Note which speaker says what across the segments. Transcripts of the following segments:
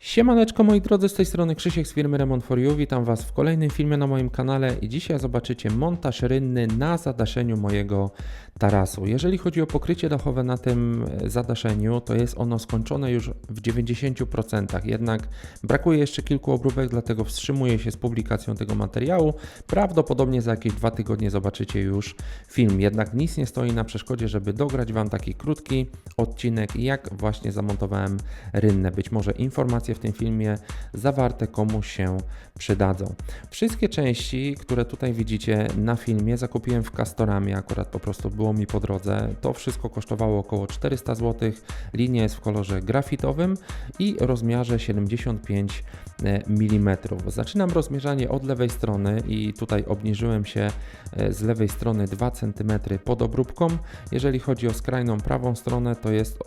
Speaker 1: Siemaneczko moi drodzy, z tej strony Krzysiek z firmy Remont for You. Witam Was w kolejnym filmie na moim kanale i dzisiaj zobaczycie montaż rynny na zadaszeniu mojego tarasu. Jeżeli chodzi o pokrycie dachowe na tym e, zadaszeniu, to jest ono skończone już w 90%, jednak brakuje jeszcze kilku obróbek, dlatego wstrzymuję się z publikacją tego materiału. Prawdopodobnie za jakieś dwa tygodnie zobaczycie już film, jednak nic nie stoi na przeszkodzie, żeby dograć Wam taki krótki odcinek, jak właśnie zamontowałem rynnę. Być może informacje w tym filmie zawarte komuś się przydadzą. Wszystkie części, które tutaj widzicie na filmie, zakupiłem w Castoramie, akurat po prostu było mi po drodze. To wszystko kosztowało około 400 zł. Linia jest w kolorze grafitowym i rozmiarze 75 mm. Zaczynam rozmierzanie od lewej strony i tutaj obniżyłem się e, z lewej strony 2 cm pod obróbką. Jeżeli chodzi o skrajną prawą stronę, to jest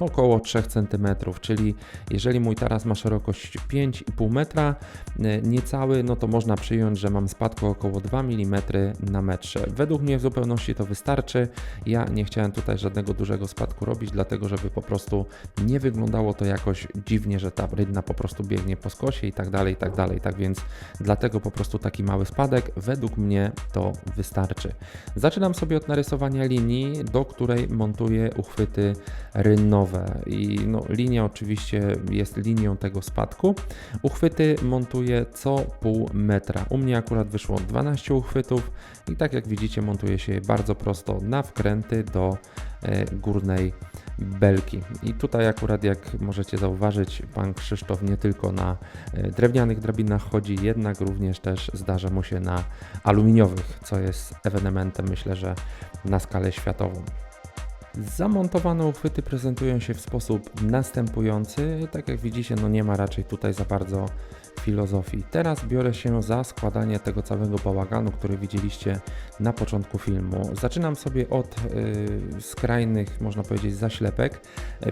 Speaker 1: e, około 3 cm, czyli jeżeli mój taras ma szerokość 5,5 metra, e, niecały, no to można przyjąć, że mam spadku około 2 mm na metrze. Według mnie w zupełności to wystarczy. Ja nie chciałem tutaj żadnego dużego spadku robić, dlatego żeby po prostu nie wyglądało to jakoś dziwnie, że ta rydna po prostu biegnie po skosie i tak dalej, i tak dalej. Tak więc dlatego po prostu taki mały spadek. Według mnie to wystarczy. Zaczynam sobie od narysowania linii, do której montuję uchwyty rynnowe. I no, linia oczywiście jest linią tego spadku. Uchwyty montuję co pół metra. U mnie akurat wyszło 12 uchwytów i tak jak widzicie montuje się je bardzo prosto na wkręty do e, górnej belki. I tutaj akurat jak możecie zauważyć, pan Krzysztof nie tylko na e, drewnianych drabinach chodzi, jednak również też zdarza mu się na aluminiowych, co jest ewenementem myślę, że na skalę światową. Zamontowane uchwyty prezentują się w sposób następujący. Tak jak widzicie, no nie ma raczej tutaj za bardzo filozofii. Teraz biorę się za składanie tego całego bałaganu, który widzieliście na początku filmu. Zaczynam sobie od y, skrajnych, można powiedzieć, zaślepek.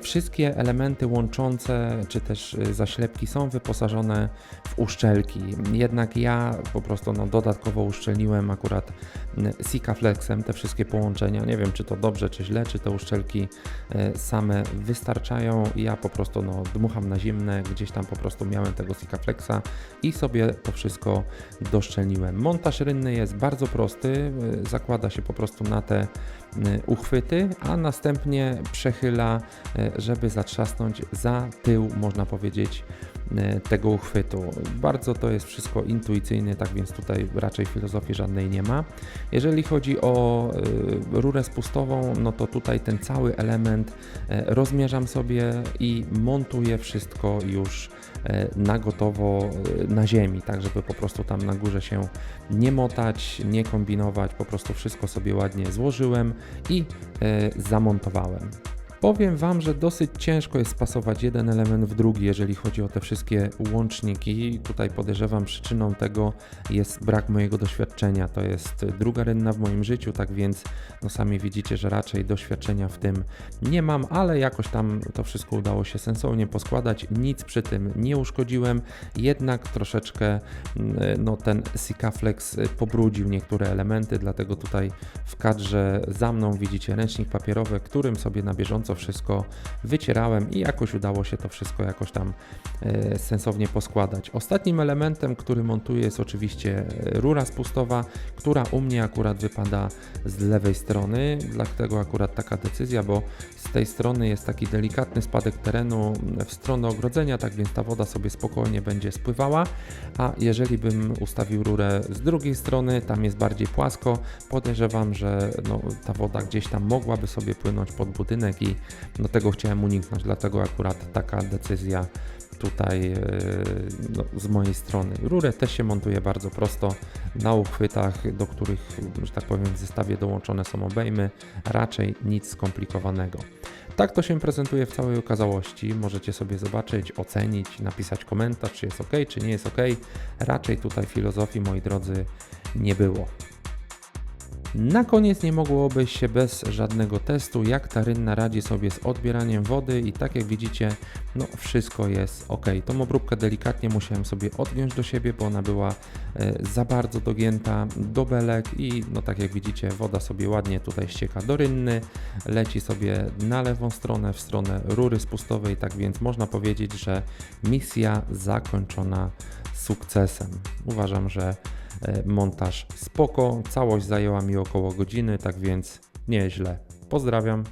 Speaker 1: Wszystkie elementy łączące, czy też y, zaślepki są wyposażone w uszczelki. Jednak ja po prostu no, dodatkowo uszczelniłem akurat y, Sikaflexem te wszystkie połączenia. Nie wiem, czy to dobrze, czy źle, czy te uszczelki y, same wystarczają. Ja po prostu no, dmucham na zimne, gdzieś tam po prostu miałem tego Sikaflexa i sobie to wszystko doszczelniłem. Montaż rynny jest bardzo prosty, y, zakłada się po prostu na te uchwyty, a następnie przechyla, y, żeby zatrzasnąć za tył, można powiedzieć, tego uchwytu. Bardzo to jest wszystko intuicyjne, tak więc tutaj raczej filozofii żadnej nie ma. Jeżeli chodzi o rurę spustową, no to tutaj ten cały element rozmierzam sobie i montuję wszystko już na gotowo na ziemi, tak żeby po prostu tam na górze się nie motać, nie kombinować, po prostu wszystko sobie ładnie złożyłem i e, zamontowałem. Powiem Wam, że dosyć ciężko jest spasować jeden element w drugi, jeżeli chodzi o te wszystkie łączniki. Tutaj podejrzewam przyczyną tego jest brak mojego doświadczenia. To jest druga rynna w moim życiu, tak więc no sami widzicie, że raczej doświadczenia w tym nie mam, ale jakoś tam to wszystko udało się sensownie poskładać. Nic przy tym nie uszkodziłem, jednak troszeczkę mm, no, ten Sikaflex pobrudził niektóre elementy, dlatego tutaj w kadrze za mną widzicie ręcznik papierowy, którym sobie na bieżąco wszystko wycierałem i jakoś udało się to wszystko jakoś tam e, sensownie poskładać. Ostatnim elementem, który montuję jest oczywiście e, rura spustowa, która u mnie akurat wypada z lewej strony, dlatego akurat taka decyzja, bo z tej strony jest taki delikatny spadek terenu w stronę ogrodzenia, tak więc ta woda sobie spokojnie będzie spływała, a jeżeli bym ustawił rurę z drugiej strony, tam jest bardziej płasko, podejrzewam, że no, ta woda gdzieś tam mogłaby sobie płynąć pod budynek i no tego chciałem uniknąć, dlatego akurat taka decyzja tutaj e, no, z mojej strony. Rurę też się montuje bardzo prosto na uchwytach, do których, że tak powiem, w zestawie dołączone są obejmy, raczej nic skomplikowanego. Tak to się prezentuje w całej okazałości. Możecie sobie zobaczyć, ocenić, napisać komentarz, czy jest ok, czy nie jest ok. Raczej tutaj filozofii, moi drodzy, nie było. Na koniec nie mogło obejść się bez żadnego testu, jak ta rynna radzi sobie z odbieraniem wody i tak jak widzicie, no wszystko jest ok. Tą obróbkę delikatnie musiałem sobie odgiąć do siebie, bo ona była e, za bardzo dogięta do belek i no tak jak widzicie, woda sobie ładnie tutaj ścieka do rynny, leci sobie na lewą stronę, w stronę rury spustowej, tak więc można powiedzieć, że misja zakończona sukcesem. Uważam, że montaż spoko, całość zajęła mi około godziny, tak więc nieźle. Pozdrawiam.